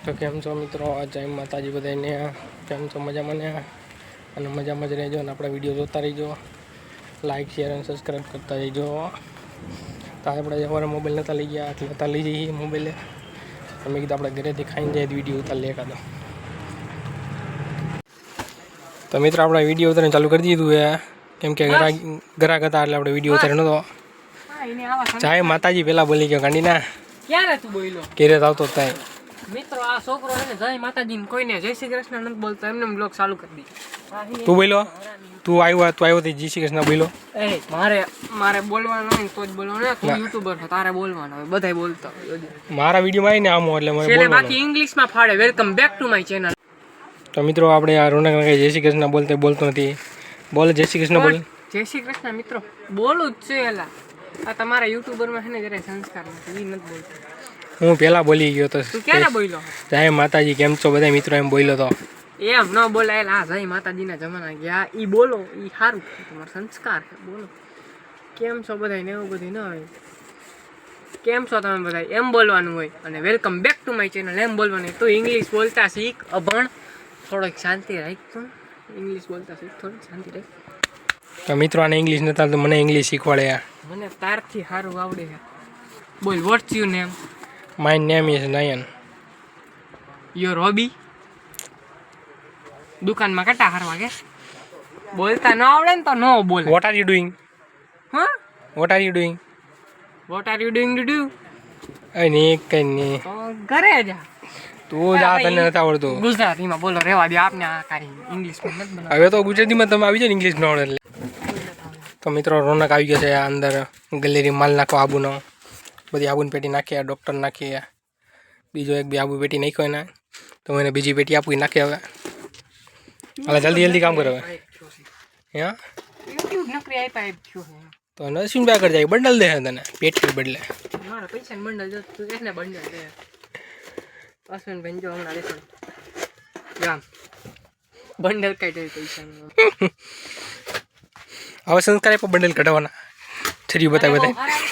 તો કેમ છો મિત્રો આ જય માતાજી બધાને કેમ છો મજામાં ને અને મજામાં જ રહેજો અને આપણા વીડિયો જોતા રહીજો લાઇક શેર અને સબસ્ક્રાઈબ કરતા રહીજો તો આપણે સવારે મોબાઈલ નહોતા લઈ ગયા એટલે હતા લઈ જઈએ મોબાઈલે અમે કીધું આપણે ઘરેથી ખાઈને જાય વીડિયો ઉતાર લે એકાદો તો મિત્રો આપણે વીડિયો ઉતારને ચાલુ કરી દીધું એ કેમ કે ઘરા ઘરાક હતા એટલે આપણે વીડિયો ઉતાર્યો નહોતો જાય માતાજી પહેલાં બોલી ગયો ગાંડીના ક્યારે તું બોલ્યો ક્યારે આવતો થાય મિત્રો આ છોકરો છે ને જય માતાજી કોઈને જય શ્રી કૃષ્ણ નથી બોલતો એમને બ્લોગ ચાલુ કરી દીધો. તું બોલો. તું આવ્યો તું આવ્યો તે જી શ્રી કૃષ્ણ બોલ્યો એ મારે મારે બોલવાનું હોય તો જ બોલવાનું. તું યુટ્યુબર છે તારે બોલવાનું હોય બધાય બોલતા. મારા વિડીયોમાં આવીને આમો એટલે મને બોલવાનું. બાકી ઇંગ્લિશમાં ફાડે. Welcome back to my channel તો મિત્રો આપણે આ રોનક ના જય શ્રી કૃષ્ણ બોલતે બોલતો નથી. બોલ જય શ્રી કૃષ્ણ બોલ. જય શ્રી કૃષ્ણ મિત્રો. બોલું જ છે એલા. આ તમારા યુટ્યુબરમાં છે ને જરાય સંસ્કાર નથી એ નથી બોલતો. હું પેલા બોલી ગયો તો તું ક્યારે બોલ્યો? જય માતાજી કેમ છો? બધા મિત્રો એમ બોલ્યો તો. એમ ન બોલાય આ જય માતાજીના જમાના ગયા. ઈ બોલો ઈ સારું તમારો સંસ્કાર છે બોલો. કેમ છો બધા ને એવું બધું ન હોય? કેમ છો તમે બધા એમ બોલવાનું હોય અને welcome back to my channel એમ બોલવાનું તો ઇંગ્લિશ બોલતા શીખ અભણ. થોડોક શાંતિ રાખ તું ઇંગ્લિશ બોલતા શીખ થોડીક શાંતિ રાખ તો મિત્રો આને ઇંગ્લિશ નતા તો મને ઇંગ્લિશ શીખવાડે મને તારથી સારું આવડે છે. બોલ what's you name my name is Nayan your hobby દુકાનમાં કટા હારવા કે? બોલતા ન આવડે ને તો ન બોલે. વોટ આર યુ ડુઈંગ હા? What are you doing what are you doing to do અને કઈ નહીં ઘરે જા તું જા તને નથી આવડતું. ગુજરાતીમાં બોલો રેવા દે આપને આ કાંઈ ઇંગ્લિશમાં નથી બનાવ હવે તો ગુજરાતીમાં તમે આવી જાય ને ઇંગ્લિશ ન આવડે એટલે તો મિત્રો રોનક આવી ગયો છે અંદર ગેલેરી માલ નાખો આબુનો. બધી આબુની પેટી નાખી આ ડૉક્ટર નાખી બીજો એક બે આબુ પેટી નાખ્યો એના. તો હું એને બીજી પેટી આપવી નાખી હવે. હાલે જલ્દી જલ્દી કામ કરો હવે. હા? તો નરસિંહ બે કરી જાય બંડલ દે તને પેટી બદલે. મારા પૈસા બંડલ જો તું એને બંડલ દે. અશ્વિન બેન જો હમણાં દેખો જામ બંડલ કાઢ્યો પૈસા હવે સંસ્કાર બંડલ કઢાવવાના. છરીઓ બતાવી બતાવી.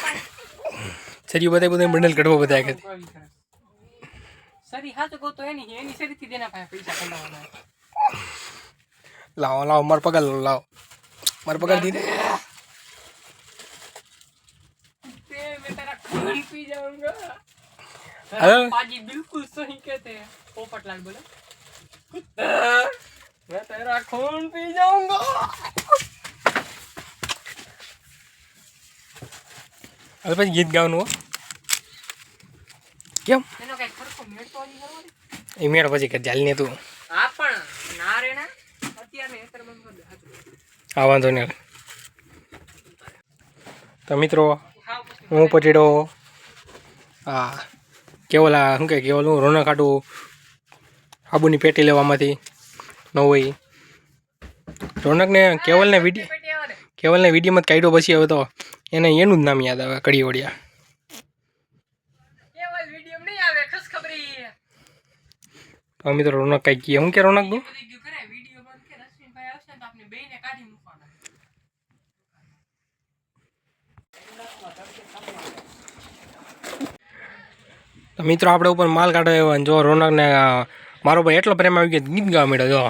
છરીઓ બતાવી બતાવી બંડલ કઢવા બધા કે સરી હાચો કહું તો એની એની સરીથી દેના પાસે પૈસા કમાવાના લાવો લાવો મારો પગાર લો લાવો મારો પગાર દીધે ते मैं तेरा खून पी जाऊंगा हेलो? पाजी बिल्कुल सही कहते हैं पोपटलाल बोले मैं तेरा खून पी जाऊंगा હવે પછી ગીત ગાવાનું હો કેમ? એ મેળ પછી કે જાલ ને તું. હા પણ ના રે ના. આ વાંધો નહીં તો મિત્રો હું પટેડો હા કેવલ આ શું કે કેવલ હું રોનક કાઢું સાબુની પેટી લેવામાંથી ન હોય. રોનકને કેવલને વીડિયો કેવલને વિડીયોમાં કાઢ્યો પછી હવે તો એને એનું જ નામ યાદ આવે કડી વડિયા કેવલ વીડિયો નહીં આવે ખુશખબરી તો મિત્રો રોનક કઈ કહે હું કે રોનક તું તો મિત્રો આપણે ઉપર માલ કાઢો એવો અને જો રોનકને ને મારો ભાઈ એટલો પ્રેમ આવી ગયો ગીત ગાવા મળ્યો જો.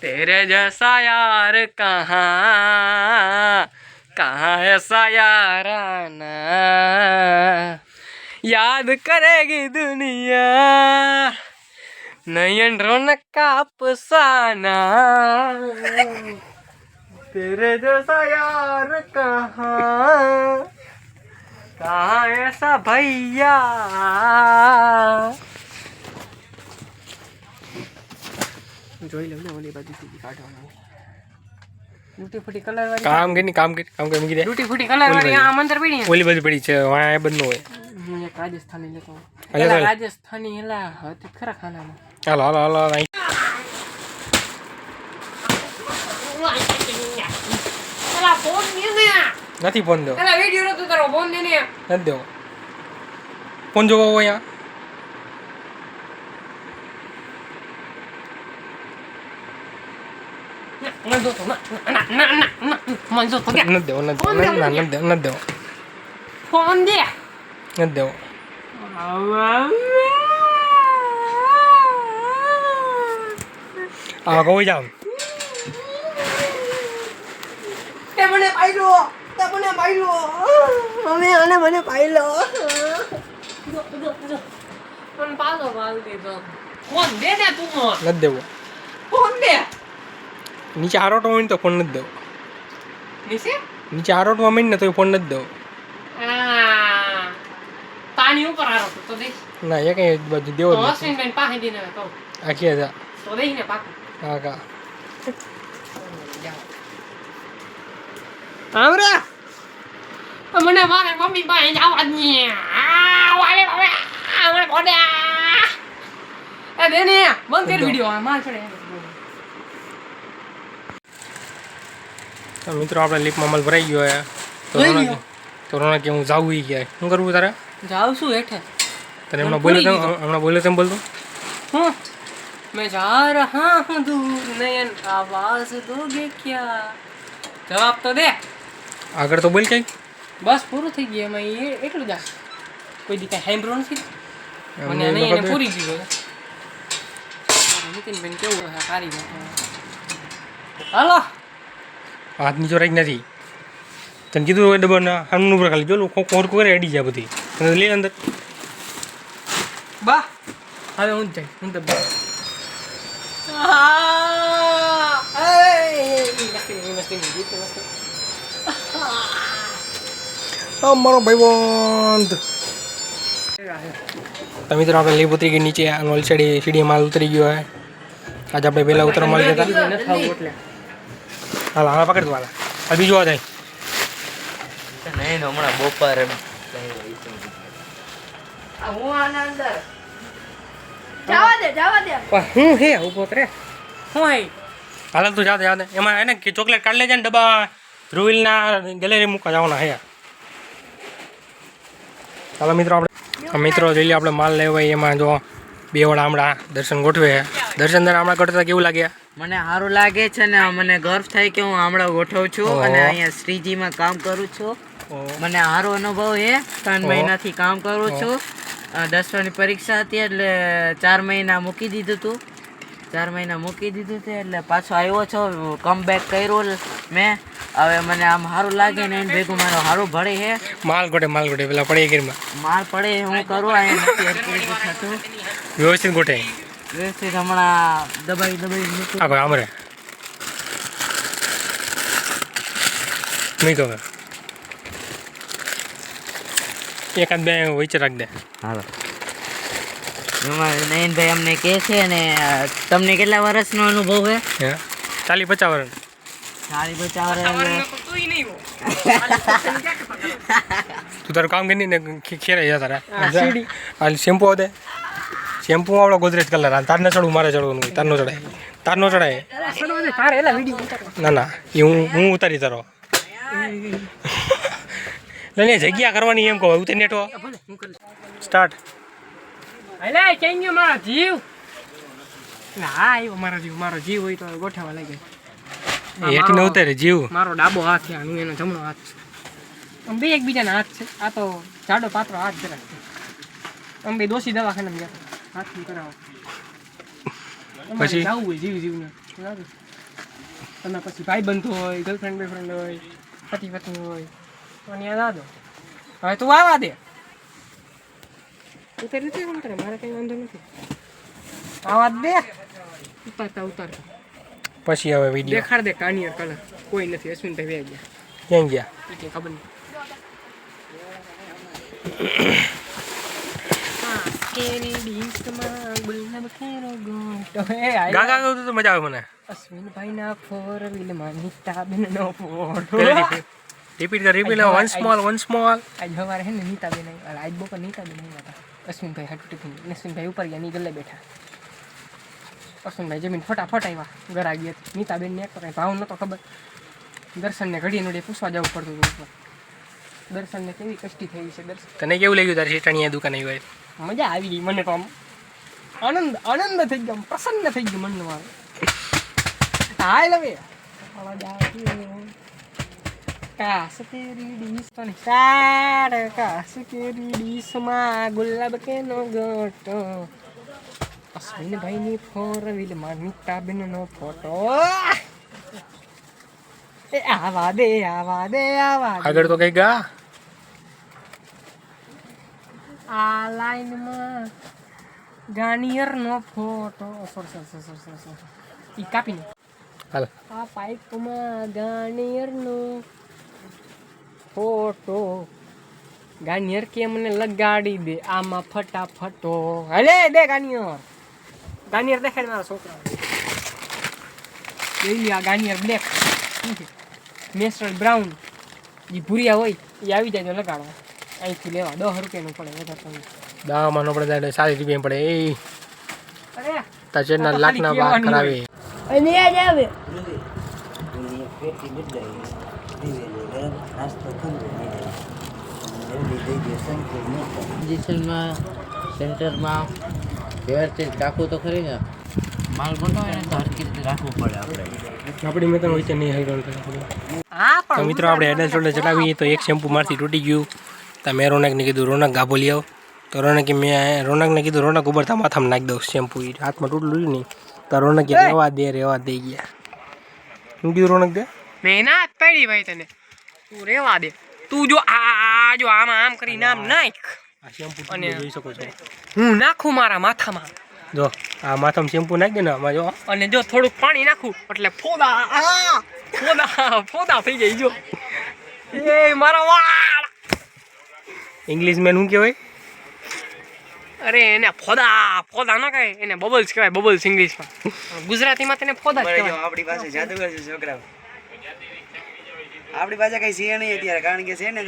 तेरे जैसा यार कहाँ कहाँ ऐसा यार आना याद करेगी दुनिया नयन रौनक का अफसाना तेरे जैसा यार कहाँ कहाँ ऐसा भैया જોઈ લઉં ને ઓલી બાજુ સુધી કાઢવાનું. લૂટી ફૂટી કલર વાળી કામ કરી કામ કરી કામ કરી મૂકી દે. લૂટી ફૂટી કલર વાળી આ મંદર પડી ઓલી બાજુ પડી છે વાં એ બધું હોય. હું એક રાજસ્થાની લેતો. રાજસ્થાની હેલા હતી ખરા ખાનામાં. હાલો અહીં. નથી ફોન દેવો એલા નતો તારો ફોન દે ને. નથી દેવો ફોન જોવો હોય અહીંયા મને જો તો ના ના ના ના ના મને જો તો કે નથી દેવો નથી દેવો ના, ના, નથી દેવો નથી દેવો ફોન દે નથી દેવો આ કહું જાવ મને પાયલો તે મને પાયલો મમ્મી અને મને પાયલો પણ પાલો પાલ દીધો ફોન દે ને તું ફોન દે નીચે આરોટવા માંડ તો ફોન નથી દો નીચે? નીચે આરોટવા મમીને ને તો ફોન નથી દો આ પાણી ઉપર આરો તો દે. ના એ કઈ બાજુ દેવો તો નથી. અશ્વિનબેન પાસે દઈને કહો. આખી હતા તો ને પાકું. હા કા. મને મારે મમ્મી પાસે જવા જ નહીં. આ વાલે બાબે મને કોડે એ દેને બંધ કર વિડિયો માર છોડે તો મિત્રો આપણે લીપમાં મલ ભરાઈ ગયો હે તો ભરાઈ રોનક ગયો? તો રોનક કે હું જાવું ઈ ગયા શું કરવું તારે જાવ છું હેઠે તને હમણાં પૂરી બોલ્યો દીધું. તેમ હમણાં બોલ્યો તેમ બોલતો હું मैं जा रहा हूँ दूर नयन आवाज दोगे क्या જવાબ તો દે આગળ તો બોલ કઈ બસ પૂરું થઈ ગયું એમાં એ એટલું જ આ. કોઈ દી કાંઈ સાંભળ્યું નથી મને એમને નહીં એને ખબર. પૂરી ગયું નીતિનબેન કેવું હશે સારી વાત હાલો હાથ નીચો નથી. તને કીધું હોય ડબ્બા ના હામનું ઉપર ખાલી જોલું કોક કોર કરે અડી જાય બધી. તને લે અંદર. બા હવે હું જાય હું તો મારો ભાઈબંધ તો મિત્રો આપણે લીપ ઉતરી ગઈ નીચે ઓલસેડી સીડી માલ ઉતરી ગયો હોય આજે આપણે પહેલા ઉતરવા મળી ગયા હતા હાલ હાલ પકડ વાલા આ બીજો આ નહીં ને હમણાં બપોરે જવા દે જવા દે. હું હે ઊભો રે. હું હે હાલ તું જાતે જાતે એમાં એને ચોકલેટ કાઢ લેજે ને ડબ્બા ધ્રુવિલના ગેલેરી મૂકવા જવાના હે. ચાલો મિત્રો આપણે મિત્રો જોઈ લઈએ આપણે માલ લેવાય એમાં જો બે વડા હમણાં દર્શન ગોઠવે દર્શન દર હમણાં કરતા કેવું લાગ્યા મને સારું લાગે છે ને મને ગર્વ થાય કે હું હમણાં ગોઠવું છું અને અહીંયા શ્રીજીમાં કામ કરું છું. મને સારો અનુભવ છે ત્રણ મહિનાથી કામ કરું છું. દસમાની પરીક્ષા હતી એટલે ચાર મહિના મૂકી દીધું હતું ચાર મહિના મૂકી દીધું છે એટલે પાછો આવ્યો છો. કમબેક કર્યું મેં. હવે મને આમ સારું લાગે ને એને ભેગું મારો સારું ભળે છે માલ ગોઠે માલ ગોઠે પેલા પડી ગીરમાં માલ પડે હું કરું અહીંયા નથી થતું વ્યવસ્થિત ગોઠે. વ્યવસ્થિત હમણાં દબાઈ દબાઈ મૂકું. આ ભાઈ આમરે નહીં કહે એકાદ બે વચ્ચે રાખ દે. હાલો. નયનભાઈ અમને કહે છે ને તમને કેટલા વર્ષનો અનુભવ છે? હે? ચાલી પચાસ વર્ષ ચાલી પચાસ વર્ષ તું તારું કામ કરી ને ખેરાઈ જા તારા. શેમ્પુ દે. શેમ્પુ આવડો ગોદરેજ કલર આ તાર ન ચડવું મારે ચડવાનું હોય તાર નો ચડાય. તાર નો ચડાય. ના ના એ હું હું ઉતારી તારો. લઈને જગ્યા કરવાની એમ કહો ઉતરી નેટો. ભલે હું કરી સ્ટાર્ટ એટલે કેમ મારો જીવ? ના હા આવ્યો મારો જીવ મારો જીવ હોય તો ગોઠવવા લાગે. હેઠી ન ઉતારે જીવ. મારો ડાબો હાથ છે હું એનો જમણો હાથ છે. આમ બે એકબીજાના હાથ છે આ તો જાડો પાતળો હાથ જરાક છે. આમ બે દોશી દવાખાને ગયા હાથ કરાવો. પછી? જવું હોય જીવ જીવને. બરાબર? તમે પછી ભાઈ બંધ હોય ગર્લફ્રેન્ડ બોયફ્રેન્ડ હોય પતિ પત્ની હોય. તો ત્યાં ના દો હવે તું આવા દે. ઉતાર નથી કોણ કરે મારે કઈ વાંધો નથી. આવા દે. ઉતારતા ઉતારતા. પછી હવે વીડિયો દેખાડ દે કાનિયર કલર. કોઈ નથી અશ્વિનભાઈ વ્યા ગયા. ક્યાં ગયા? ખબર નહીં. ગા ગા ગાતું તો મજા આવે મને. અશ્વિનભાઈના ફોર વ્હીલમાં નીતાબેનનો ફોટો રિપીટ કર repeat one small one small આજ સવારે હે ને નીતાબેન આવી આજ બપોર નીતાબેન આવ્યા હતા. અશ્વિનભાઈ હાટુ ટિફિન અશ્વિનભાઈ ઉપર ગયા ની ગલ્લે બેઠા. અશ્વિનભાઈ જમીન ફટાફટ આવ્યા ઘર આવી ગયા નીતાબેન ને એક કાંઈ ભાવ નતો ખબર. દર્શનને ઘડી નડે પૂછવા જવું પડતું હતું ને દર્શનને કેવી કષ્ટી થઈ છે દર્શન. તને કેવું લાગ્યું તારી શેટાણીયા દુકાન આવી હોય? મજા આવી ગઈ મને તો આમ. આનંદ આનંદ થઈ ગયો પ્રસન્ન થઈ ગયું મનમાં મારું હાય લવે. કાશ તેરી ડીશ તેરી ડીશમાં ગુલાબ કેનો ગોટો અશ્વિનભાઈની ફોર વ્હીલમાં નીતાબેનનો ફોટો. એ આવા દે આવા દે, આવા આગળ તો કઈ ગા. આ લાઈનમાં ગાર્નિયરનો photo sorry sorry sorry sorry sorry ઈ કાપીને હાલ. આ પાઇપમાં ગાર્નિયરનો ફોટો ગાર્નિયર કે મને લગાડી દે આમાં ફટાફટો. હલે દે ગાર્નિયર ગાર્નિયર દેખાડ મારા છોકરા લઈ આ ગાર્નિયર બ્લેક નેચરલ બ્રાઉન. જે ભૂરિયા હોય એ આવી જાય તો લગાડો અહીંથી લેવા. દસ રૂપિયાનું પડે વધારે તો નહીં. નો પડે ત્યારે સારી રૂપિયા પડે. એ આ લાખના બાર કરાવે અને યાદ આવે. સેન્ટરમાં વ્યવસ્થિત રાખવું તો ખરી ને. માલ હોય ને તો હરકી રીતે રાખવું પડે આપણે. આપણી મેં તો નહીં હા પણ મિત્રો આપણે હેડ એન્ડ શોલ્ડર ચલાવીએ તો એક શેમ્પુ મારથી તૂટી ગયું. તો મેં રોનકને કીધું રોનક ગાભો લઈ આવો. તો રોનકે મેં રોનકને કીધું રોનક ઉભરતા માથામાં નાખી દઉં શેમ્પુ એ હાથમાં તૂટલું નહીં તો રોનકે રેવા દે રેવા દઈ ગયા હું કીધું રોનક દે. મેં ના હાથ પાડી ભાઈ તને. તું રેવા દે. તું જો આ જો આમ આમ કરીને આમ નાખ. આ શેમ્પુ અને- જોઈ શકો છો. હું નાખું મારા માથામાં. જો આ માથામાં શેમ્પુ નાખી દે ને આમાં જો. અને જો થોડુંક પાણી નાખું એટલે ફોદા ફોદા ફોદા થઈ જાય જો. એ મારા વાળ. ઇંગ્લિશ મેન શું કહેવાય? અરે એને ફોદા ફોદા ના કહે એને બબલ્સ કહેવાય બબલ્સ ઇંગ્લિશમાં ગુજરાતીમાં તેને ફોદા કહેવાય. આપણી પાસે જાદુગર છે છોકરાઓ. આપણી પાસે કઈ છે નહીં અત્યારે કારણ કે છે ને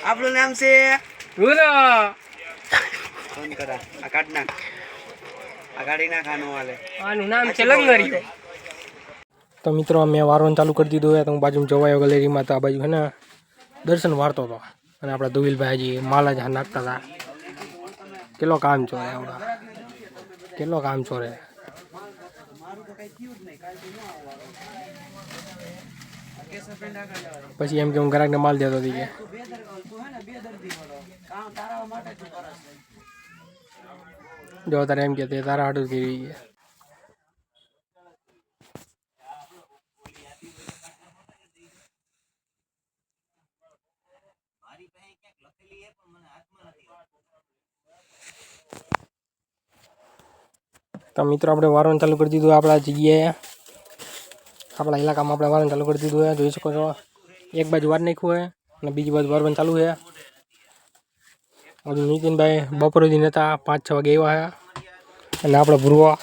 આપણું નામ છે બોલો ફોન કરા આ કાઢ નાખ. આ કાઢી નાખ આનું વાલે આનું નામ છે લંગરિયો તો મિત્રો મેં વારવાનું ચાલુ કરી દીધું હોય તો હું બાજુમાં જોવાયો ગેલેરીમાં તો આ બાજુ હે ને. દર્શન વાળતો હતો. અને આપણા ધુવિલભાઈ માલા જ નાખતા હતા. કેટલો કામ ચોરે આવડા. કેટલો કામ ચોરે. પછી એમ કે હું ગ્રાહકને માલ દેતો હતી કે. જો તારે એમ કે તારા હાટું કરી ગયા. તો મિત્રો, આપણે વારવાનું ચાલુ કરી દીધું આપણા જગ્યાએ. આપણા ઇલાકામાં આપણે વારવાનું ચાલુ કરી દીધું છે, જોઈ શકો છો. એક બાજુ વાર નાખ્યું હોય અને બીજી બાજુ વારવાનું ચાલુ છે. હજુ નીતિનભાઈ બપોર સુધી નહોતા પાંચ, છ વાગે આવ્યા અને આપણે ભૂરવા.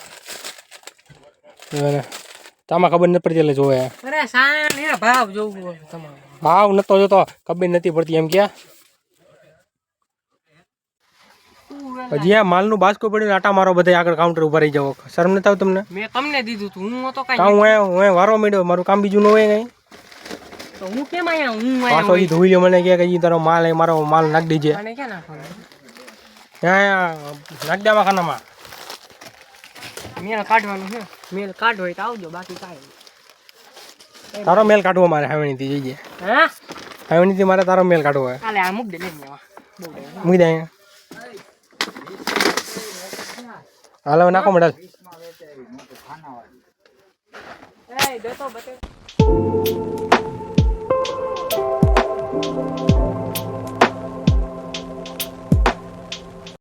અને ખબર નથી પડતી એટલે જોવે. અરે સાણ એ ભાવ જોવું તમારે. ભાવ નતો જોતો ખબર નથી પડતી એમ હજી આ માલનું બાસ્કો પડ્યું આટા મારો બધા આગળ કાઉન્ટર ઊભા રહી જાવ શરમ નથી આવતું તમને? મેં તમને દીધું તું હું તો કાં કઈ હું હું વારો માંડ્યો મારું કામ બીજું ન હોય કઈ? તો હું કેમ આયા હું પાછો ઈ ધોઈ લ્યો મને કે ઈ તારો માલ એ મારો માલ નાખી દેજે. આને ક્યાં નાખવાનું ત્યાં નાખ દેવા ખાનામાં. મેલ કાઢવાનું છે. મેલ કાઢ હોય તો આવજો બાકી કાંઈ તારો મેલ કાઢવો મારે હાવણીથી જઈએ. હા? હાવણીથી મારે તારો મેલ કાઢવો હોય. કાલે આ મૂક દે બહુ દે. મૂકી દે અહીંયા. હાલ હવે નાખો મેડલ એ દેતો બતે